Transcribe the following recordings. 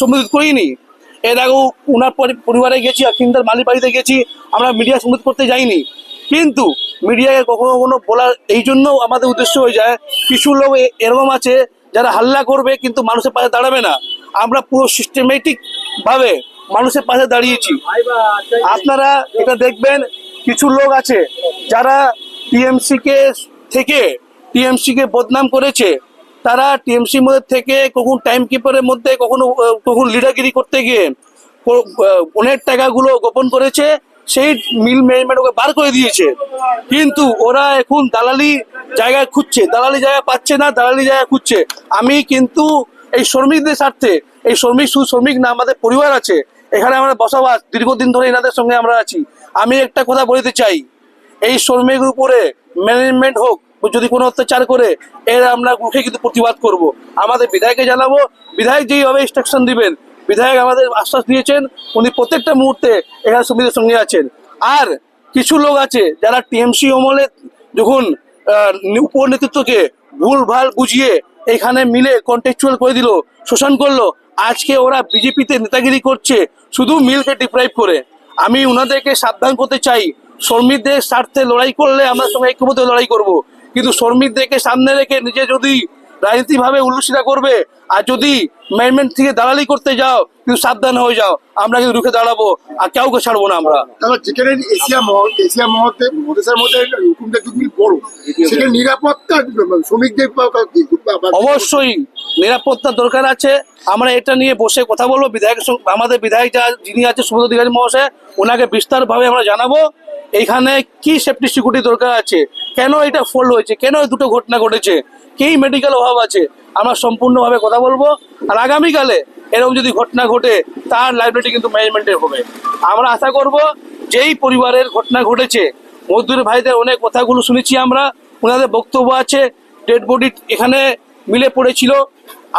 সম্বোধিত করিনি। এর আগেও পরি- পরিবারে গেছি অখিন্দার মালির বাড়িতে গেছি, আমরা মিডিয়া সম্বোধ করতে যাইনি। কিন্তু মিডিয়াকে কখনো কখনো বলার এই জন্য আমাদের উদ্দেশ্য হয়ে যায়, কিছু লোক এরকম আছে যারা হাল্লা করবে কিন্তু মানুষের পাশে দাঁড়াবে না। আমরা পুরো সিস্টেমেটিক ভাবে মানুষের পাশে দাঁড়িয়েছি। আপনারা এটা দেখবেন, কিছু লোক আছে যারা টিএমসি কে থেকে টিএমসি কে বদনাম করেছে। তারা টিএমসি থেকে কখন টাইম কিপারের মধ্যে কখনো কখন লিডারগিরি করতে গিয়ে অনেক টাকাগুলো গোপন করেছে, সেই মিল ম্যানেজমেন্ট ওকে বার করে দিয়েছে। কিন্তু ওরা এখন দালালি জায়গায় খুঁজছে, দালালি জায়গা পাচ্ছে না, দালালি জায়গা খুঁজছে। আমি কিন্তু এই শ্রমিকদের স্বার্থে, এই শ্রমিক শুধু শ্রমিক না, আমাদের পরিবার আছে, এখানে আমরা বসবাস, দীর্ঘদিন ধরে এনাদের সঙ্গে আমরা আছি। আমি একটা কথা বলতে চাই, এই শ্রমিকের উপরে ম্যানেজমেন্ট হোক যদি কোনো অত্যাচার করে, এর আমরা উঠে কিন্তু প্রতিবাদ করব। আমাদের বিধায়ককে জানাব, বিধায়ক যেইভাবে ইনস্ট্রাকশন দিবেন, বিধায়ক আমাদের আশ্বাস দিয়েছেন, উনি প্রত্যেকটা মুহূর্তে এখানে শ্রমিকদের সঙ্গে আছেন। আর কিছু লোক আছে যারা টিএমসি আমলে যখন উপর নেতৃত্বকে ভুল ভালো বুঝিয়ে এখানে মিলে কন্টেকচুয়াল করে দিল, শোষণ করল, আজকে ওরা বিজেপিতে নেতাগিরি করছে, শুধু মিলকে ডিপ্রাইভ করে। আমি ওনাদেরকে সাবধান করতে চাই। শ্রমিকদের স্বার্থে লড়াই করলে আমরা সঙ্গে ঐক্যবদ্ধ লড়াই করব। কিন্তু শ্রমিকদেরকে সামনে রেখে নিজে যদি রাজনীতিভাবে উল্লসিতা করবে আর যদি ম্যানেজমেন্ট থেকে দালালি করতে যাও কিন্তু সাবধান হয়ে যাও আমরা কিন্তু রুখে দাঁড়াবো আর কাউকে ছাড়বো না আমরা। যেখানে এশিয়া এশিয়া মহলতে মহাদেশের মধ্যে হুকুমটা যদি বড় সেখানে নিরাপত্তা শ্রমিকদের অবশ্যই। নিরাপত্তা দরকার আছে। আমরা এটা নিয়ে বসে কথা বলব। বিধায়ক আমাদের বিধায়ক যা যিনি আছে সুবোধ অধিকারী মহাশয়, ওনাকে বিস্তারভাবে আমরা জানাব। এখানে কি সেফটি সিকিউরিটি দরকার আছে? কেন এটা ফল হয়েছে? কেন দুটো ঘটনা ঘটেছে? কি মেডিকেল অভাব আছে? আমরা সম্পূর্ণভাবে কথা বলব। আর আগামীকালে এরকম যদি ঘটনা ঘটে, তার লাইবিলিটি কিন্তু ম্যানেজমেন্টের হবে। আমরা আশা করব, যেই পরিবারের ঘটনা ঘটেছে মজদুর ভাইদের অনেক কথাগুলো শুনেছি আমরা। ওনাদের বক্তব্য আছে ডেড বডি এখানে মিলে পড়েছিল।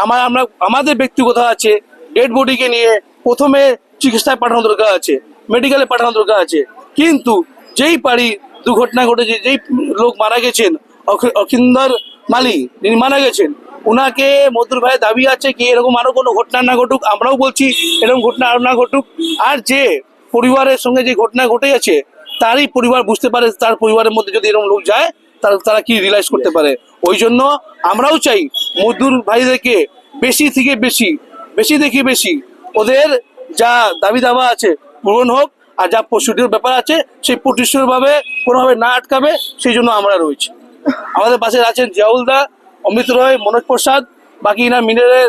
আমার, আমরা, আমাদের ব্যক্তিগত আছে ডেড বডিকে নিয়ে প্রথমে চিকিৎসায় পাঠানো দরকার আছে মেডিকেলে পাঠানো দরকার আছে। কিন্তু যেই পারি দুর্ঘটনা ঘটেছে, যেই লোক মারা গেছেন অখিন্দর মালি, যিনি মারা গেছেন ওনাকে মধুর ভাইয়ের দাবি আছে কি এরকম আরও কোনো ঘটনা না ঘটুক, আমরাও বলছি এরকম ঘটনা আরও না ঘটুক। আর যে পরিবারের সঙ্গে যে ঘটনা ঘটে আছে, তারই পরিবার বুঝতে পারে, তার পরিবারের মধ্যে যদি এরকম লোক যায় তারা কি রিয়েলাইজ করতে পারে? ওই জন্য আমরাও চাই মজদুর ভাইদেরকে বেশি থেকে বেশি বেশি থেকে বেশি ওদের যা দাবি দাবা আছে পূরণ হোক আর যা প্রস্তুতির ব্যাপার আছে সেই প্রতিষ্ঠানভাবে কোনোভাবে না আটকাবে, সেই জন্য আমরা রয়েছি। আমাদের পাশে আছেন জিয়াউল দা, অমিত রয়, মনোজ প্রসাদ, বাকি না মিনারের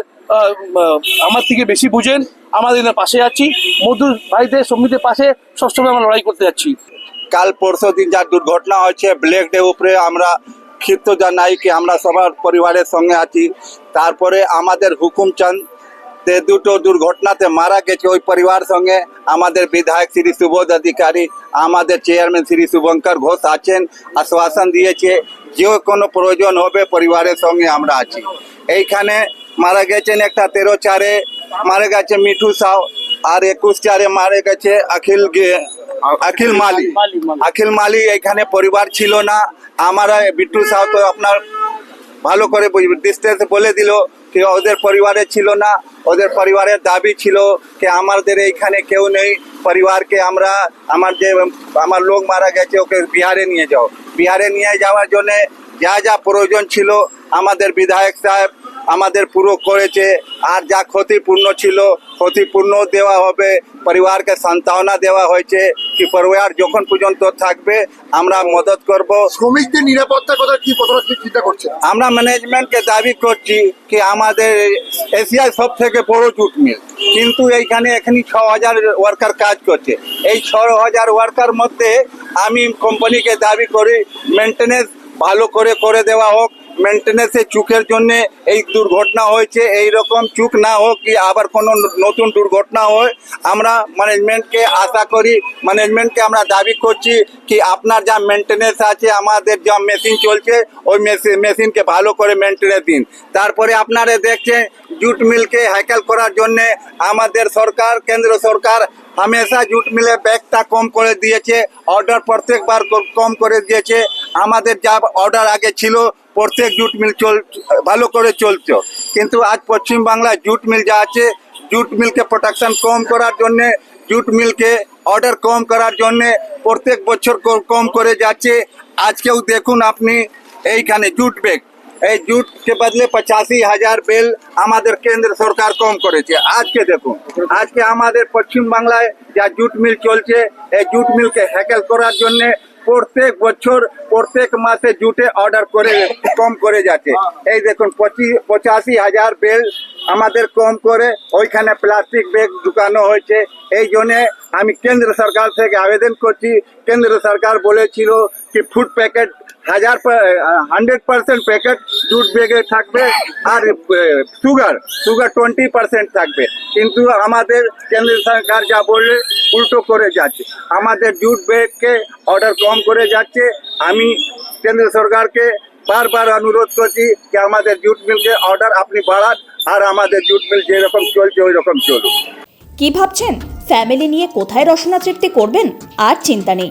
আমার থেকে বেশি বুঝেন। আমাদের পাশে আছি। মধুর ভাইদের সমিতির পাশে সবসময় আমরা লড়াই করতে যাচ্ছি। কাল পরশু দিন যা দুর্ঘটনা হয়েছে ব্ল্যাক ডে উপরে আমরা ক্ষিপ্ত জানাই কি আমরা সবার পরিবারের সঙ্গে আছি। তারপরে আমাদের হুকুমচাঁদ তে দুটো দুর্ঘটনাতে মারা গেছে ওই পরিবার সঙ্গে। আমাদের বিধায়ক শ্রী সুবোধ অধিকারী, আমাদের চেয়ারম্যান শ্রী শুভঙ্কর ঘোষ আছেন, আশ্বাসন দিয়েছে, যে কোনো প্রয়োজন হবে পরিবারের সঙ্গে আমরা আছি। এইখানে মারা গেছেন একটা তেরো চারে, মারা গেছে মিঠু সাউ, আর একুশ চারে মারা গেছে অখিল অখিল মালি। অখিল মালি এখানে পরিবার ছিল না। আমার বিট্টু সাউ তো আপনার ভালো করে ডিস্টেন্স বলে দিল কি ওদের পরিবারে ছিল না। ওদের পরিবারের দাবি ছিল কি আমাদের এইখানে কেউ নেই। পরিবারকে আমরা, আমার যে, আমার লোক মারা গেছে, ওকে বিহারে নিয়ে যাও। বিহারে নিয়ে যাওয়ার জন্য যা যা প্রয়োজন ছিল, আমাদের বিধায়ক সাহেব আমাদের পুরো করেছে। আর যা ক্ষতিপূর্ণ ছিল ক্ষতিপূর্ণ দেওয়া হবে। পরিবারকে সান্ত্বনা দেওয়া হয়েছে কি পরিবার যখন পর্যন্ত থাকবে আমরা মদত করব। শ্রমিকদের নিরাপত্তা কথা কি কতটা চিন্তা করছে আমরা ম্যানেজমেন্টকে দাবি করছি কি আমাদের এশিয়ায় সব থেকে বড় জুট মিল। কিন্তু এইখানে এখানে ছ হাজার ওয়ার্কার কাজ করছে। এই ছ হাজার ওয়ার্কার মধ্যে আমি কোম্পানিকে দাবি করি মেনটেনেন্স ভালো করে করে দেওয়া হোক মেনটেনেন্সের চুকের জন্য এই দুর্ঘটনা হয়েছে। এই রকম চুক না হোক কি আবার কোনো নতুন দুর্ঘটনা হয়, আমরা ম্যানেজমেন্টকে আশা করি ম্যানেজমেন্টকে আমরা দাবি করছি কি আপনার যা মেনটেনেন্স আছে, আমাদের যা মেশিন চলছে, ওই মেশিন মেশিনকে ভালো করে মেনটেনেন্স দিন। তারপরে আপনারা দেখছেন, জুট মিলকে হ্যাকেল করার জন্যে আমাদের সরকার, কেন্দ্র সরকার হামেশা জুট মিলে ব্যাগটা কম করে দিয়েছে অর্ডার প্রত্যেকবার কম করে দিয়েছে। আমাদের যা অর্ডার আগে ছিল, প্রত্যেক জুট মিল চল, ভালো করে চলতো। কিন্তু আজ পশ্চিম বাংলায় জুট মিল যা আছে জুট মিলকে প্রোটেকশন কম করার জন্য জুট মিলকে অর্ডার কম করার জন্য প্রত্যেক বছর কম করে যাচ্ছে। আজকেও দেখুন আপনি, এইখানে জুট ব্যাগ এই জুটকে বদলে পঁচাশি হাজার বেল আমাদের কেন্দ্র সরকার কম করেছে। আজকে দেখুন, আজকে আমাদের পশ্চিম বাংলায় যা জুট মিল চলছে, এই জুট মিলকে হ্যাকেল করার জন্য প্রত্যেক বছর, প্রত্যেক মাসে জুটে অর্ডার করে, কম করে যাচ্ছে। এই দেখুন পঁচিশ হাজার বেল আমাদের কম করে, ওইখানে প্লাস্টিক ব্যাগ ঢুকানো হয়েছে। এই জন্যে আমি কেন্দ্র সরকার থেকে আবেদন করছি। কেন্দ্র সরকার বলেছিল কি ফুড প্যাকেট হাজার হান্ড্রেড পার্সেন্ট প্যাকেট জুট ব্যাগে থাকবে আর সুগার সুগার টোয়েন্টি পার্সেন্ট থাকবে। কিন্তু আমাদের কেন্দ্র সরকার যা বললে উল্টো করে যাচ্ছে। আমাদের জুট ব্যাগকে অর্ডার কম করে যাচ্ছে। আমি কেন্দ্র সরকারকে বারবার অনুরোধ করছি যে আমাদের জুট মিলকে অর্ডার আপনি বাড়ান আর আমাদের জুট মিল যেরকম চলছে ওই রকম চলুক। কি ভাবছেন? ফ্যামিলি নিয়ে কোথায় রসনা তৃপ্তি করবেন? আর চিন্তা নেই।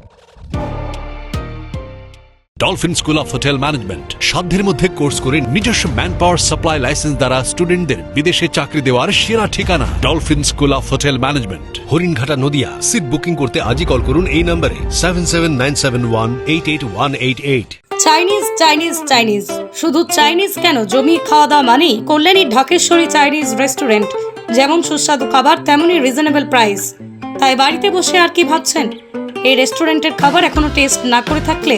Dolphin School of Hotel Management সাধ্যের মধ্যে কোর্স করে নিজস্ব ম্যান পাওয়ার সাপ্লাই লাইসেন্স দ্বারা স্টুডেন্টদের বিদেশে চাকরি দেওয়ার সেরা ঠিকানা Dolphin School of Hotel Management Haringhata Nadia. Seat booking করতে আজই কল করুন এই নম্বরে seven seven nine seven one eight eight one eight eight Chinese Chinese Chinese শুধু চাইনিজ কেন? জমি খাওয়া দাওয়া মানেই কল্যাণী ঢাকেশ্বরী চাইনিজ রেস্টুরেন্ট যেমন সুস্বাদু খাবার, তেমনই রিজনেবল প্রাইস তাই বাড়িতে বসে আর কি ভাবছেন? এই রেস্টুরেন্টের খাবার এখনও টেস্ট না করে থাকলে